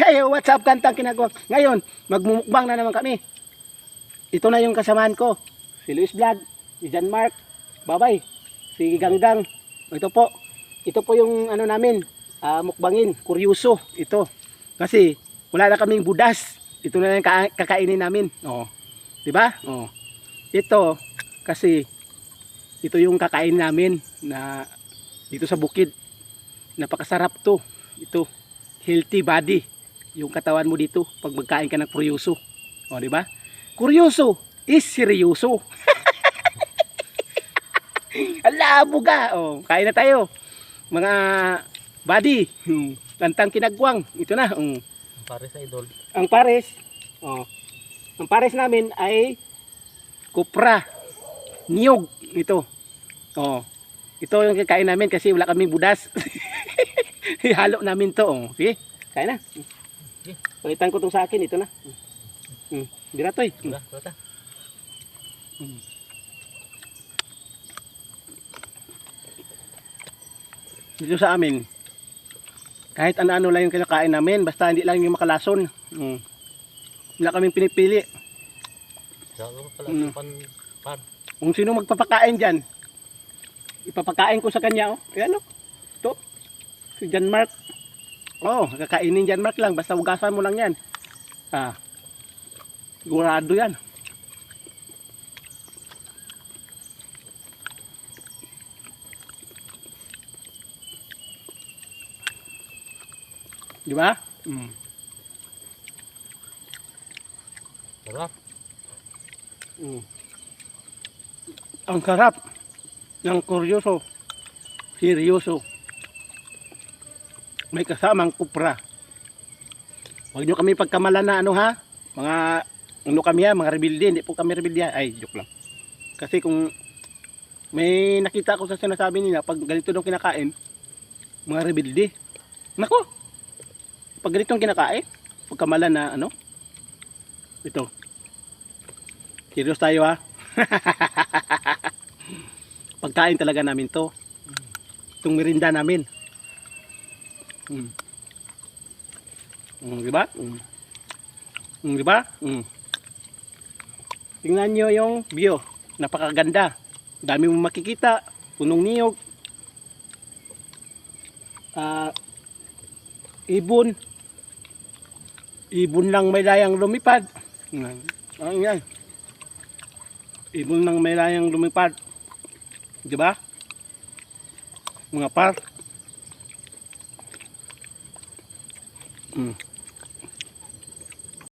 Hey, what's up, kantang kinagwang. Ngayon, magmumukbang na naman kami. Ito na yung kasamahan ko. Si Luis Vlog, si John Mark, Babay, si Ganggang. Ito po. Ito po yung ano namin, ah, mukbangin, kuryoso. Ito. Kasi wala na kaming budas. Ito na yung ka- kakainin namin. Oh. 'Di ba? Oh. Ito kasi ito yung kakain namin na dito sa bukid. Napakasarap to. Ito, healthy body. Yung katawan mo dito pag magkain ka ng kuryoso. O, di ba? Kuryoso is seryoso. Ala, buga. O, kain na tayo. Mga body. Hmm. Lantang kinagwang. Ito na. Hmm. Pare sa idol. Ang pares, oh, ang pares namin ay kupra, niyog, ito. Oh, ito yung kakain namin kasi wala kaming budas. Halo namin to. Oh. Sige, kain na. Sige. Palitan ko itong sa akin, ito na. Hmm. Dira to eh. Wala, wala. Dito sa amin, kahit ano-ano lang yung kinakain namin, basta hindi lang yung makalason. Hmm. Wala kaming pinipili. Gago pala Mm. pan pan. Kung sino magpapakain dyan, ipapakain ko sa kanya, oh. Ayan, oh. Ito. Si John Mark. Oh, kakainin John Mark lang. Basta ugasan mo lang yan. Ah. Sigurado yan. Di ba? Mm. Sarap. Mm. Ang sarap ng kuryoso, seryoso. May kasamang kupra. Huwag nyo kami pagkamalan na ano ha, mga ano kami ha, mga rebelde, hindi po kami rebelde ha. Ay, joke lang. Kasi kung may nakita ko sa sinasabi nila, pag ganito daw kinakain, mga rebelde. Nako, pag ganitong kinakain, pagkamalan na ano, ito, Serious tayo ha. Pagkain talaga namin to. Itong merinda namin. Mm. Mm, di ba? Mm. Mm, di ba? Mm. Tingnan nyo yung view. Napakaganda. Dami mong makikita. Punong niyog. Ah, ibon. Ibon lang may layang lumipad. Mm. Ah, ibon ng may layang lumipad. Di ba? Mga par. Mm.